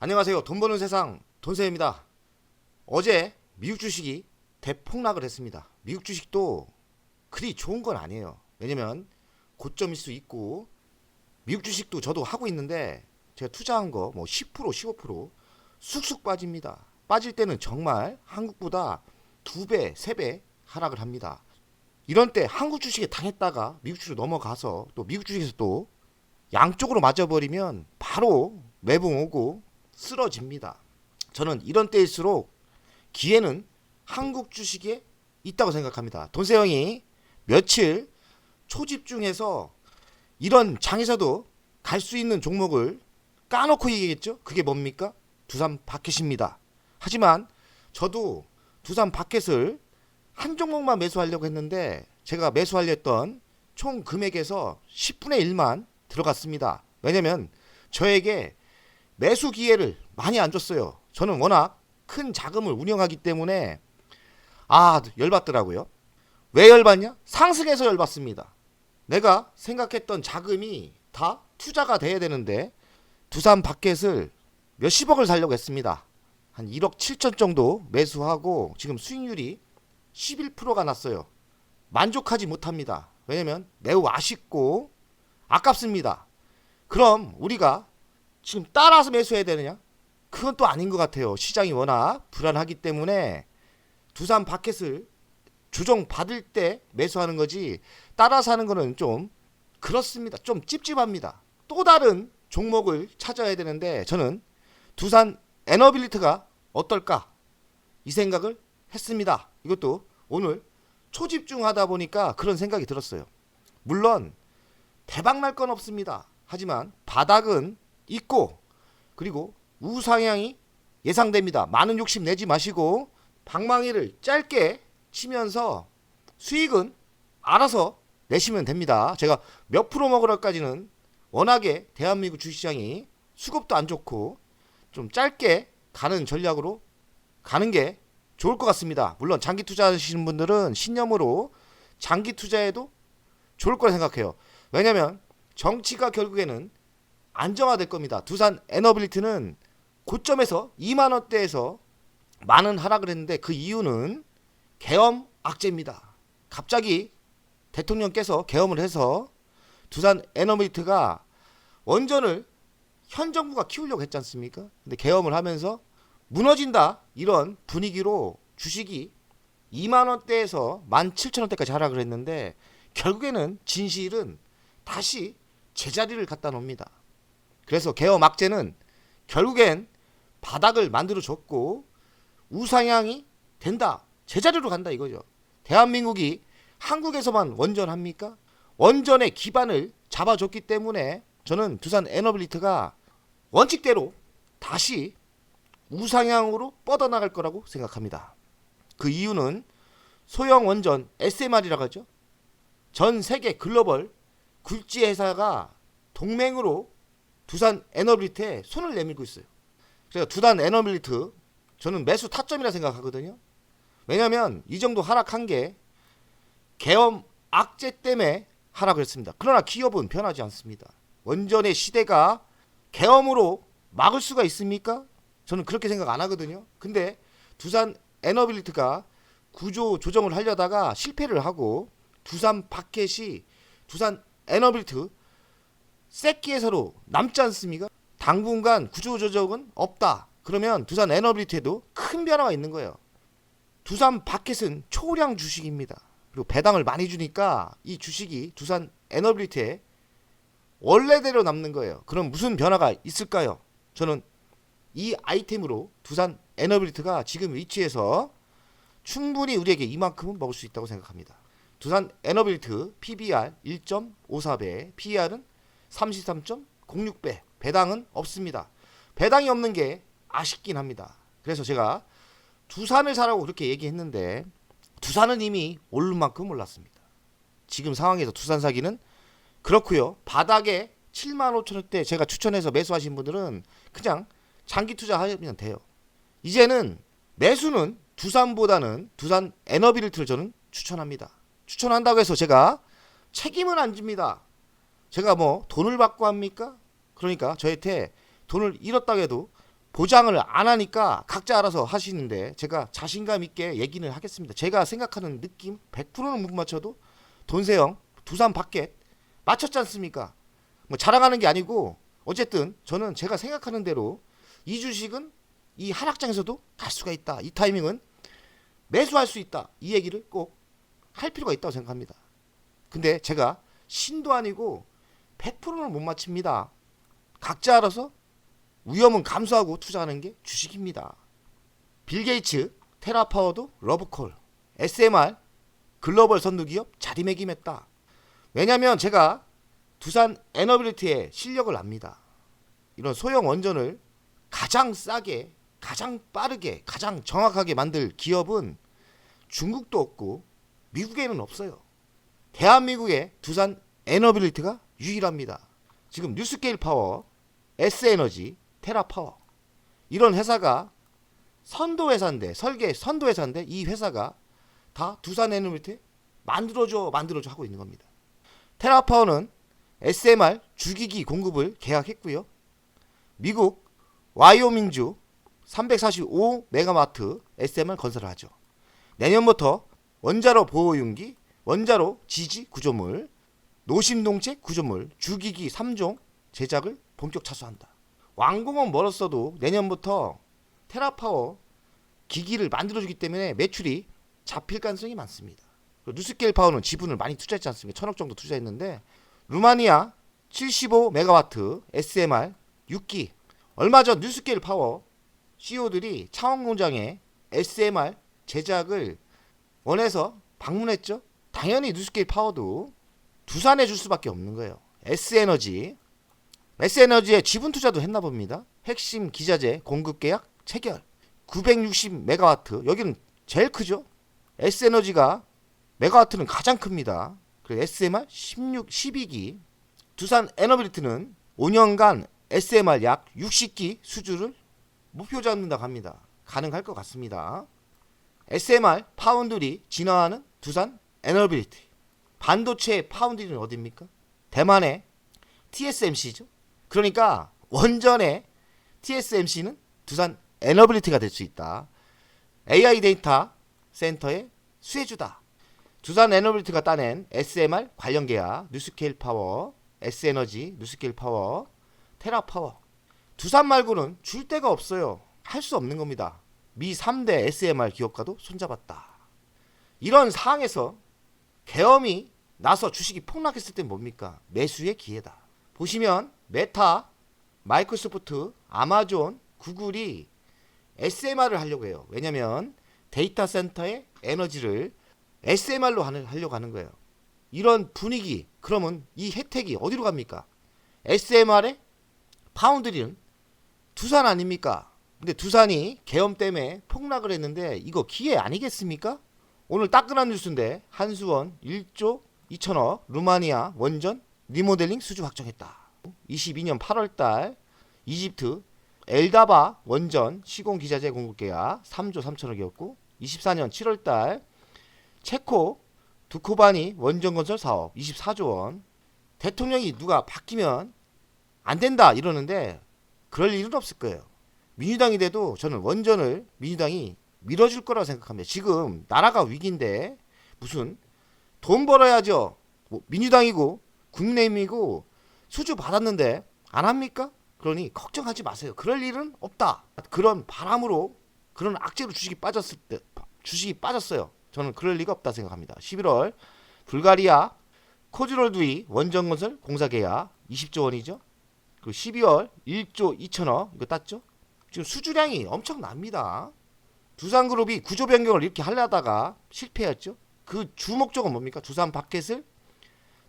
안녕하세요. 돈 버는 세상 돈세입니다. 어제 미국 주식이 대폭락을 했습니다. 미국 주식도 그리 좋은 건 아니에요. 왜냐면 고점일 수 있고 미국 주식도 저도 하고 있는데 제가 투자한 거 뭐 10% 15% 쑥쑥 빠집니다. 빠질 때는 정말 한국보다 두 배, 세 배 하락을 합니다. 이런 때 한국 주식에 당했다가 미국 주식으로 넘어가서 또 미국 주식에서 또 양쪽으로 맞아버리면 바로 매봉 오고 쓰러집니다. 저는 이런 때일수록 기회는 한국 주식에 있다고 생각합니다. 돈세형이 며칠 초집중해서 이런 장에서도 갈 수 있는 종목을 까놓고 얘기했죠. 그게 뭡니까? 두산 바켓입니다. 하지만 저도 두산 바켓을 한 종목만 매수하려고 했는데 제가 매수하려 했던 총 금액에서 10분의 1만 들어갔습니다. 왜냐면 저에게 매수 기회를 많이 안 줬어요. 저는 워낙 큰 자금을 운영하기 때문에 아 열받더라고요. 왜 열받냐? 상승해서 열받습니다. 내가 생각했던 자금이 다 투자가 돼야 되는데 두산 바켓을 몇십억을 살려고 했습니다. 한 1억 7천 정도 매수하고 지금 수익률이 11%가 났어요. 만족하지 못합니다. 왜냐면 매우 아쉽고 아깝습니다. 그럼 우리가 지금 따라서 매수해야 되느냐? 그건 또 아닌 것 같아요. 시장이 워낙 불안하기 때문에 두산 바켓을 조정 받을 때 매수하는 거지 따라서 하는 거는 좀 그렇습니다. 좀 찝찝합니다. 또 다른 종목을 찾아야 되는데 저는 두산 에너빌리트가 어떨까 이 생각을 했습니다. 이것도 오늘 초집중하다 보니까 그런 생각이 들었어요. 물론 대박 날 건 없습니다. 하지만 바닥은 있고 그리고 우상향이 예상됩니다. 많은 욕심 내지 마시고 방망이를 짧게 치면서 수익은 알아서 내시면 됩니다. 제가 몇 프로 먹으러까지는 워낙에 대한민국 주식시장이 수급도 안 좋고 좀 짧게 가는 전략으로 가는 게 좋을 것 같습니다. 물론 장기 투자하시는 분들은 신념으로 장기 투자해도 좋을 거라 생각해요. 왜냐면 정치가 결국에는 안정화될 겁니다. 두산 에너빌리티는 고점에서 2만 원대에서 많은 하락을 했는데 그 이유는 계엄 악재입니다. 갑자기 대통령께서 계엄을 해서 두산 에너빌리티가 원전을 현 정부가 키우려고 했지 않습니까? 근데 계엄을 하면서 무너진다 이런 분위기로 주식이 2만 원대에서 17,000원대까지 하락을 했는데 결국에는 진실은 다시 제자리를 갖다 놓습니다. 그래서 개엄 악재는 결국엔 바닥을 만들어 줬고 우상향이 된다. 제자리로 간다 이거죠. 대한민국이 한국에서만 원전합니까? 원전의 기반을 잡아줬기 때문에 저는 두산 에너빌리트가 원칙대로 다시 우상향으로 뻗어나갈 거라고 생각합니다. 그 이유는 소형 원전 SMR이라고 하죠. 전 세계 글로벌 굴지 회사가 동맹으로 두산 에너빌리트에 손을 내밀고 있어요. 그래서 두산 에너빌리트 저는 매수 타점이라 생각하거든요. 왜냐하면 이 정도 하락한 게 계엄 악재 때문에 하락을 했습니다. 그러나 기업은 변하지 않습니다. 원전의 시대가 계엄으로 막을 수가 있습니까? 저는 그렇게 생각 안 하거든요. 근데 두산 에너빌리트가 구조 조정을 하려다가 실패를 하고 두산 바켓이 두산 에너빌리트 새끼에서로 남지 않습니까? 당분간 구조 조정은 없다. 그러면 두산 에너빌리티에도 큰 변화가 있는 거예요. 두산 바켓은 초량 주식입니다. 그리고 배당을 많이 주니까 이 주식이 두산 에너빌리티에 원래대로 남는 거예요. 그럼 무슨 변화가 있을까요? 저는 이 아이템으로 두산 에너빌리티가 지금 위치에서 충분히 우리에게 이만큼은 먹을 수 있다고 생각합니다. 두산 에너빌리티 PBR 1.54배, PER은 33.06배. 배당은 없습니다. 배당이 없는 게 아쉽긴 합니다. 그래서 제가 두산을 사라고 그렇게 얘기했는데 두산은 이미 오른 만큼 올랐습니다. 지금 상황에서 두산 사기는 그렇고요. 바닥에 7만 5천 원대 제가 추천해서 매수하신 분들은 그냥 장기 투자하면 돼요. 이제는 매수는 두산보다는 두산 에너빌리티를 저는 추천합니다. 추천한다고 해서 제가 책임은 안 집니다. 제가 뭐 돈을 받고 합니까? 그러니까 저한테 돈을 잃었다고 해도 보장을 안 하니까 각자 알아서 하시는데 제가 자신감 있게 얘기는 하겠습니다. 제가 생각하는 느낌 100%는 못 맞춰도 돈세형 두산 밖에 맞췄지 않습니까? 뭐 자랑하는 게 아니고 어쨌든 저는 제가 생각하는 대로 이 주식은 이 하락장에서도 갈 수가 있다. 이 타이밍은 매수할 수 있다. 이 얘기를 꼭 할 필요가 있다고 생각합니다. 근데 제가 신도 아니고 100%는 못 맞춥니다. 각자 알아서 위험은 감수하고 투자하는 게 주식입니다. 빌 게이츠, 테라파워도 러브콜, SMR, 글로벌 선두기업 자리매김했다. 왜냐면 제가 두산 에너빌리티의 실력을 압니다. 이런 소형 원전을 가장 싸게, 가장 빠르게, 가장 정확하게 만들 기업은 중국도 없고 미국에는 없어요. 대한민국의 두산 에너빌리티가 유일합니다. 지금 뉴스케일 파워, S에너지, 테라파워 이런 회사가 선도 회사인데 설계 선도 회사인데 이 회사가 다 두산 에너빌리티 만들어줘 만들어줘 하고 있는 겁니다. 테라파워는 SMR 주기기 공급을 계약했고요. 미국 와이오밍주 345메가와트 SMR 건설을 하죠. 내년부터 원자로 보호용기, 원자로 지지 구조물, 노심동체 구조물, 주기기 3종 제작을 본격 차수한다. 완공은 멀었어도 내년부터 테라파워 기기를 만들어주기 때문에 매출이 잡힐 가능성이 많습니다. 그리고 뉴스케일 파워는 지분을 많이 투자했지 않습니까? 천억 정도 투자했는데 루마니아 75 메가와트 SMR 6기 얼마 전 뉴스케일 파워 CEO들이 창원 공장에 SMR 제작을 원해서 방문했죠. 당연히 뉴스케일 파워도 두산에 줄 수밖에 없는 거예요. S에너지 S에너지에 지분 투자도 했나 봅니다. 핵심 기자재 공급 계약 체결 960메가와트 여기는 제일 크죠. S에너지가 메가와트는 가장 큽니다. 그리고 SMR 16, 12기 두산 에너빌리티는 5년간 SMR 약 60기 수주를 목표 잡는다고 합니다. 가능할 것 같습니다. SMR 파운드리 진화하는 두산 에너빌리티 반도체 파운드리는 어디입니까? 대만의 TSMC죠. 그러니까 원전의 TSMC는 두산 에너빌리티가 될 수 있다. AI 데이터 센터의 수혜주다. 두산 에너빌리티가 따낸 SMR 관련 계약, 뉴스케일 파워, S에너지, 뉴스케일 파워, 테라 파워. 두산 말고는 줄 데가 없어요. 할 수 없는 겁니다. 미 3대 SMR 기업과도 손잡았다. 이런 상황에서 계엄이 나서 주식이 폭락했을 땐 뭡니까? 매수의 기회다. 보시면 메타, 마이크로소프트, 아마존, 구글이 SMR을 하려고 해요. 왜냐면 데이터 센터의 에너지를 SMR로 하려고 하는 거예요. 이런 분위기, 그러면 이 혜택이 어디로 갑니까? SMR의 파운드리는 두산 아닙니까? 근데 두산이 계엄 때문에 폭락을 했는데 이거 기회 아니겠습니까? 오늘 따끈한 뉴스인데 한수원 1조 2천억 루마니아 원전 리모델링 수주 확정했다. 22년 8월달 이집트 엘다바 원전 시공 기자재 공급 계약 3조 3천억이었고 24년 7월달 체코 두코바니 원전 건설 사업 24조 원 대통령이 누가 바뀌면 안 된다 이러는데 그럴 일은 없을 거예요. 민주당이 돼도 저는 원전을 민주당이 밀어줄 거라고 생각합니다. 지금 나라가 위기인데 무슨 돈 벌어야죠. 뭐 민주당이고 국민의힘이고 수주 받았는데 안 합니까? 그러니 걱정하지 마세요. 그럴 일은 없다. 그런 바람으로 그런 악재로 주식이 빠졌을 때 주식이 빠졌어요. 저는 그럴 리가 없다 생각합니다. 11월 불가리아 코즈롤두이 원전건설 공사 계약 20조 원이죠. 그리고 12월 1조 2천억 이거 땄죠. 지금 수주량이 엄청납니다. 두산그룹이 구조 변경을 이렇게 하려다가 실패했죠. 그 주 목적은 뭡니까? 두산 바켓을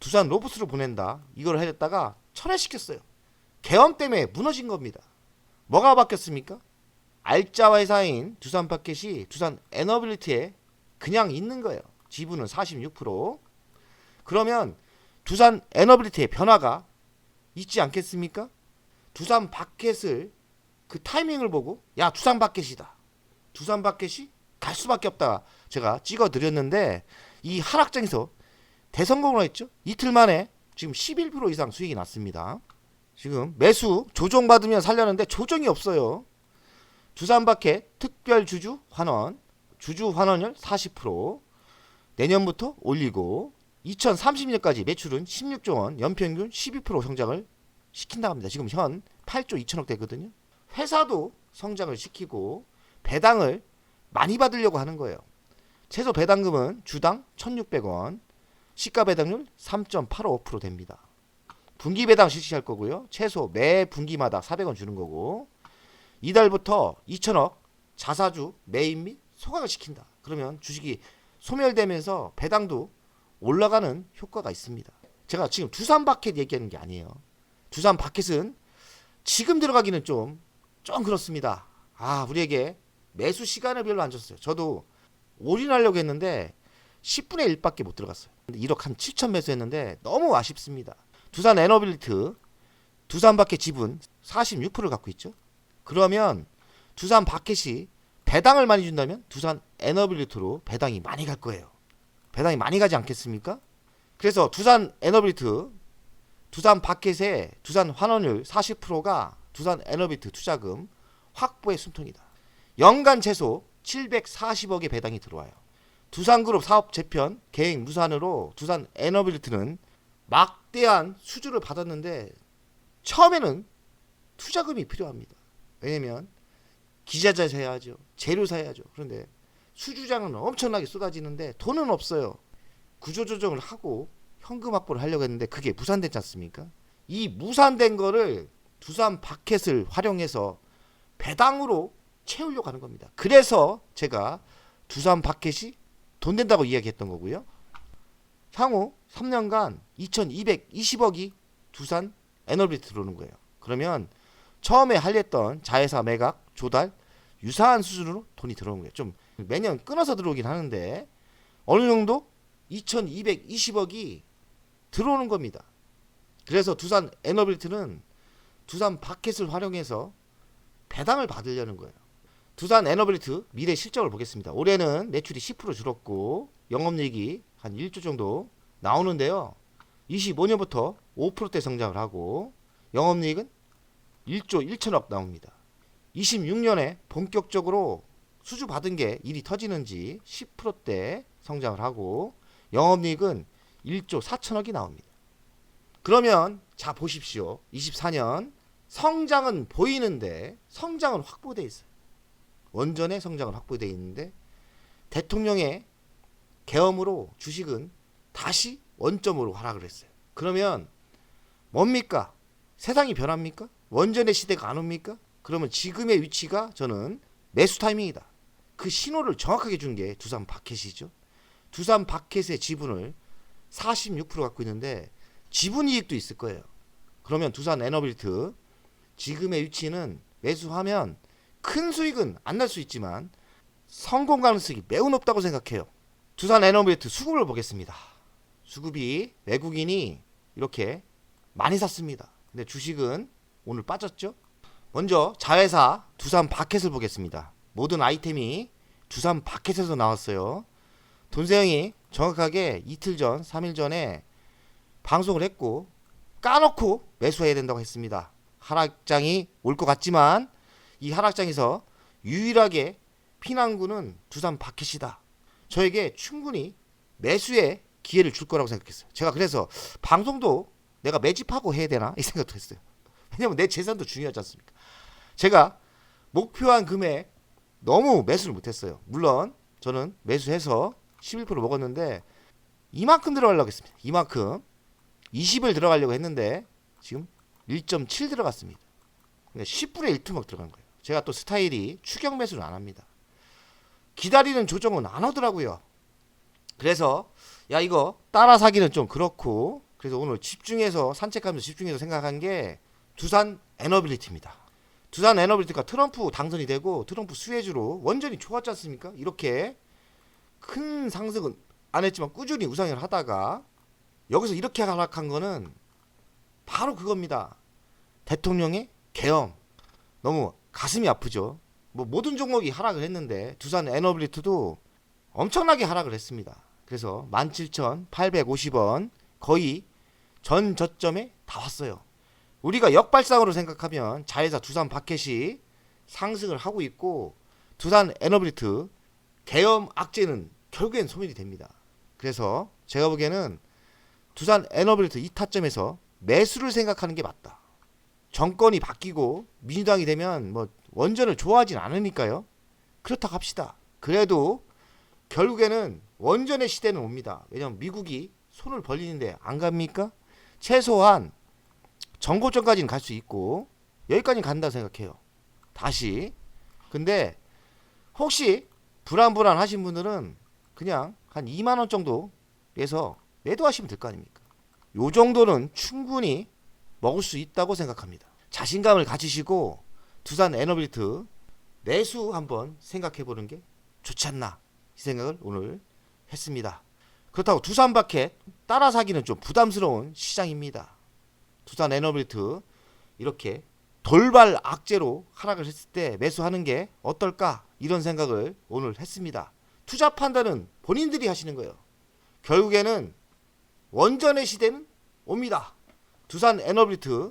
두산 로봇으로 보낸다. 이걸 해냈다가 철회시켰어요. 계엄 때문에 무너진 겁니다. 뭐가 바뀌었습니까? 알짜 회사인 두산 바켓이 두산 에너빌리티에 그냥 있는 거예요. 지분은 46%. 그러면 두산 에너빌리티의 변화가 있지 않겠습니까? 두산 바켓을 그 타이밍을 보고 야 두산 바켓이다. 두산 바켓이 갈 수밖에 없다. 제가 찍어 드렸는데 이 하락장에서 대성공을 했죠. 이틀 만에 지금 11% 이상 수익이 났습니다. 지금 매수 조정 받으면 살려는데 조정이 없어요. 두산 바켓 특별 주주 환원, 주주 환원율 40%, 내년부터 올리고 2030년까지 매출은 16조 원, 연평균 12% 성장을 시킨다고 합니다. 지금 현 8조 2천억 되거든요. 회사도 성장을 시키고 배당을 많이 받으려고 하는 거예요. 최소 배당금은 주당 1,600원, 시가 배당률 3.85% 됩니다. 분기 배당 실시할 거고요. 최소 매 분기마다 400원 주는 거고 이달부터 2천억 자사주 매입 및 소각을 시킨다. 그러면 주식이 소멸되면서 배당도 올라가는 효과가 있습니다. 제가 지금 두산 바켓 얘기하는 게 아니에요. 두산 바켓은 지금 들어가기는 좀, 좀 그렇습니다. 아, 우리에게 매수 시간을 별로 안 줬어요. 저도 올인하려고 했는데 10분의 1밖에 못 들어갔어요. 1억 한 7천 매수했는데 너무 아쉽습니다. 두산 에너빌리트, 두산 바켓 지분 46%를 갖고 있죠. 그러면 두산 바켓이 배당을 많이 준다면 두산 에너빌리트로 배당이 많이 갈 거예요. 배당이 많이 가지 않겠습니까? 그래서 두산 에너빌리트, 두산 바켓의 두산 환원율 40%가 두산 에너빌리트 투자금 확보의 숨통이다. 연간 최소 740억의 배당이 들어와요. 두산그룹 사업 재편 계획 무산으로 두산 에너빌리트는 막대한 수주를 받았는데 처음에는 투자금이 필요합니다. 왜냐면 기자재 사야 하죠. 재료 사야 하죠. 그런데 수주장은 엄청나게 쏟아지는데 돈은 없어요. 구조조정을 하고 현금 확보를 하려고 했는데 그게 무산됐지 않습니까? 이 무산된 거를 두산 바켓을 활용해서 배당으로 채우려고 하는 겁니다. 그래서 제가 두산 바켓이 돈 된다고 이야기했던 거고요. 향후 3년간 2220억이 두산 에너비트 들어오는 거예요. 그러면 처음에 하려던 자회사 매각, 조달 유사한 수준으로 돈이 들어오는 거예요. 좀 매년 끊어서 들어오긴 하는데 어느 정도 2220억이 들어오는 겁니다. 그래서 두산 에너빌트는 두산 바켓을 활용해서 배당을 받으려는 거예요. 두산 에너빌리트 미래 실적을 보겠습니다. 올해는 매출이 10% 줄었고 영업이익이 한 1조 정도 나오는데요. 25년부터 5%대 성장을 하고 영업이익은 1조 1천억 나옵니다. 26년에 본격적으로 수주 받은 게 일이 터지는지 10%대 성장을 하고 영업이익은 1조 4천억이 나옵니다. 그러면 자 보십시오. 24년 성장은 보이는데 성장은 확보돼 있어요. 원전의 성장은 확보돼 있는데 대통령의 계엄으로 주식은 다시 원점으로 하락을 했어요. 그러면 뭡니까? 세상이 변합니까? 원전의 시대가 안 옵니까? 그러면 지금의 위치가 저는 매수 타이밍이다. 그 신호를 정확하게 준 게 두산 바켓이죠. 두산 바켓의 지분을 46% 갖고 있는데 지분 이익도 있을 거예요. 그러면 두산 에너빌트 지금의 위치는 매수하면 큰 수익은 안 날 수 있지만 성공 가능성이 매우 높다고 생각해요. 두산 에너빌트 수급을 보겠습니다. 수급이 외국인이 이렇게 많이 샀습니다. 근데 주식은 오늘 빠졌죠? 먼저 자회사 두산 바켓을 보겠습니다. 모든 아이템이 두산 바켓에서 나왔어요. 돈세영이 정확하게 이틀 전, 3일 전에 방송을 했고 까놓고 매수해야 된다고 했습니다. 하락장이 올 것 같지만 이 하락장에서 유일하게 피난구는 두산 바켓이다. 저에게 충분히 매수의 기회를 줄 거라고 생각했어요. 제가 그래서 방송도 내가 매집하고 해야 되나 이 생각도 했어요. 왜냐면 내 재산도 중요하지 않습니까? 제가 목표한 금액 너무 매수를 못했어요. 물론 저는 매수해서 11% 먹었는데 이만큼 들어가려고 했습니다. 이만큼 20을 들어가려고 했는데 지금 1.7 들어갔습니다. 그러니까 10분의 1 투먹 들어간 거예요. 제가 또 스타일이 추격 매수를 안 합니다. 기다리는 조정은 안 하더라고요. 그래서 야 이거 따라 사기는 좀 그렇고 그래서 오늘 집중해서 산책하면서 집중해서 생각한 게 두산 에너빌리티입니다. 두산 에너빌리티가 트럼프 당선이 되고 트럼프 수혜주로 원전이 좋았지 않습니까? 이렇게 큰 상승은 안 했지만 꾸준히 우상을 하다가 여기서 이렇게 하락한 거는 바로 그겁니다. 대통령의 계엄. 너무 가슴이 아프죠. 뭐 모든 종목이 하락을 했는데 두산 에너빌리티도 엄청나게 하락을 했습니다. 그래서 17,850원 거의 전 저점에 다 왔어요. 우리가 역발상으로 생각하면 자회사 두산 바켓이 상승을 하고 있고 두산 에너빌리트 계엄 악재는 결국엔 소멸이 됩니다. 그래서 제가 보기에는 두산 에너빌리트 이 타점에서 매수를 생각하는 게 맞다. 정권이 바뀌고 민주당이 되면 뭐 원전을 좋아하진 않으니까요. 그렇다고 합시다. 그래도 결국에는 원전의 시대는 옵니다. 왜냐면 미국이 손을 벌리는데 안 갑니까? 최소한 정고점까지는 갈 수 있고 여기까지는 간다 생각해요. 다시. 근데 혹시 불안불안 하신 분들은 그냥 한 2만 원 정도에서 매도하시면 될 거 아닙니까? 요 정도는 충분히 먹을 수 있다고 생각합니다. 자신감을 가지시고 두산 에너빌트 내수 한번 생각해 보는 게 좋지 않나 이 생각을 오늘 했습니다. 그렇다고 두산 바켓 따라 사기는 좀 부담스러운 시장입니다. 두산 에너빌트 이렇게 돌발 악재로 하락을 했을 때 매수하는 게 어떨까 이런 생각을 오늘 했습니다. 투자 판단은 본인들이 하시는 거예요. 결국에는 원전의 시대는 옵니다. 두산 에너빌트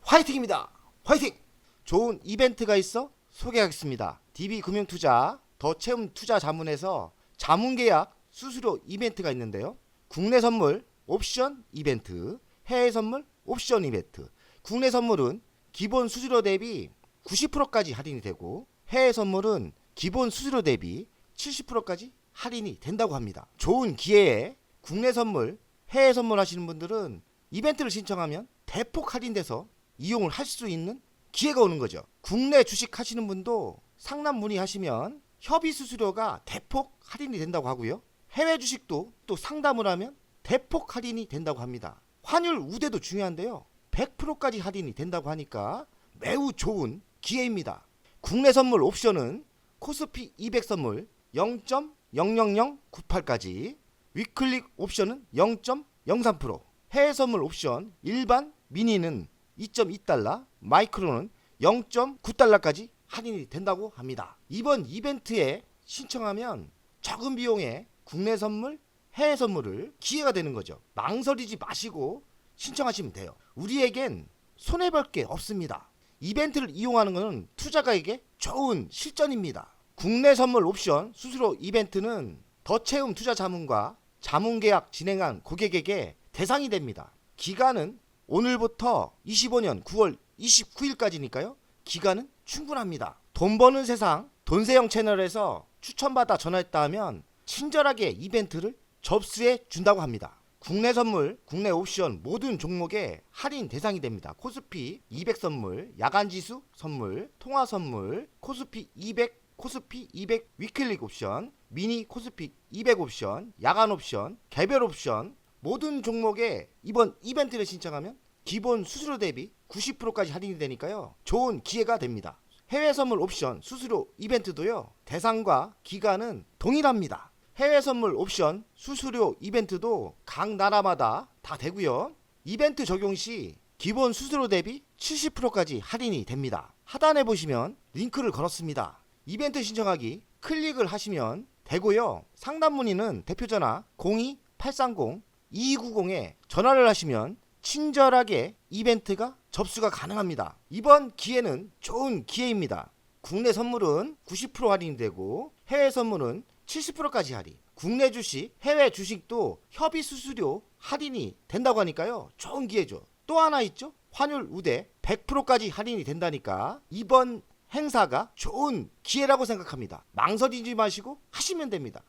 화이팅입니다. 화이팅! 좋은 이벤트가 있어 소개하겠습니다. DB금융투자 더 채움 투자 자문에서 자문 계약 수수료 이벤트가 있는데요. 국내 선물 옵션 이벤트, 해외 선물 옵션 이벤트. 국내 선물은 기본 수수료 대비 90%까지 할인이 되고 해외 선물은 기본 수수료 대비 70%까지 할인이 된다고 합니다. 좋은 기회에 국내 선물, 해외 선물 하시는 분들은 이벤트를 신청하면 대폭 할인돼서 이용을 할 수 있는 기회가 오는 거죠. 국내 주식 하시는 분도 상담 문의하시면 협의 수수료가 대폭 할인이 된다고 하고요. 해외 주식도 또 상담을 하면 대폭 할인이 된다고 합니다. 환율 우대도 중요한데요. 100%까지 할인이 된다고 하니까 매우 좋은 기회입니다. 국내 선물 옵션은 코스피 200 선물 0.00098까지 위클릭 옵션은 0.03% 해외 선물 옵션 일반 미니는 2.2달러 마이크로는 0.9달러까지 할인이 된다고 합니다. 이번 이벤트에 신청하면 적은 비용에 국내 선물, 해외 선물을 기회가 되는 거죠. 망설이지 마시고 신청하시면 돼요. 우리에겐 손해볼 게 없습니다. 이벤트를 이용하는 것은 투자가에게 좋은 실전입니다. 국내 선물 옵션 수수료 이벤트는 더 채움 투자 자문과 자문 계약 진행한 고객에게 대상이 됩니다. 기간은 오늘부터 25년 9월 29일까지니까요. 기간은 충분합니다. 돈 버는 세상 돈세영 채널에서 추천받아 전화했다 하면 친절하게 이벤트를 접수해 준다고 합니다. 국내 선물, 국내 옵션 모든 종목에 할인 대상이 됩니다. 코스피 200 선물, 야간 지수 선물, 통화 선물, 코스피 200, 코스피 200 위클릭 옵션, 미니 코스피 200 옵션, 야간 옵션, 개별 옵션 모든 종목에 이번 이벤트를 신청하면 기본 수수료 대비 90%까지 할인이 되니까요. 좋은 기회가 됩니다. 해외 선물 옵션 수수료 이벤트도요. 대상과 기간은 동일합니다. 해외 선물 옵션 수수료 이벤트도 각 나라마다 다 되고요. 이벤트 적용 시 기본 수수료 대비 70%까지 할인이 됩니다. 하단에 보시면 링크를 걸었습니다. 이벤트 신청하기 클릭을 하시면 되고요. 상담 문의는 대표 전화 02-830-2290에 전화를 하시면 친절하게 이벤트가 접수가 가능합니다. 이번 기회는 좋은 기회입니다. 국내 선물은 90% 할인되고 해외 선물은 70%까지 할인. 국내 주식, 해외 주식도 협의 수수료 할인이 된다고 하니까요. 좋은 기회죠. 또 하나 있죠. 환율 우대 100%까지 할인이 된다니까 이번 행사가 좋은 기회라고 생각합니다. 망설이지 마시고 하시면 됩니다.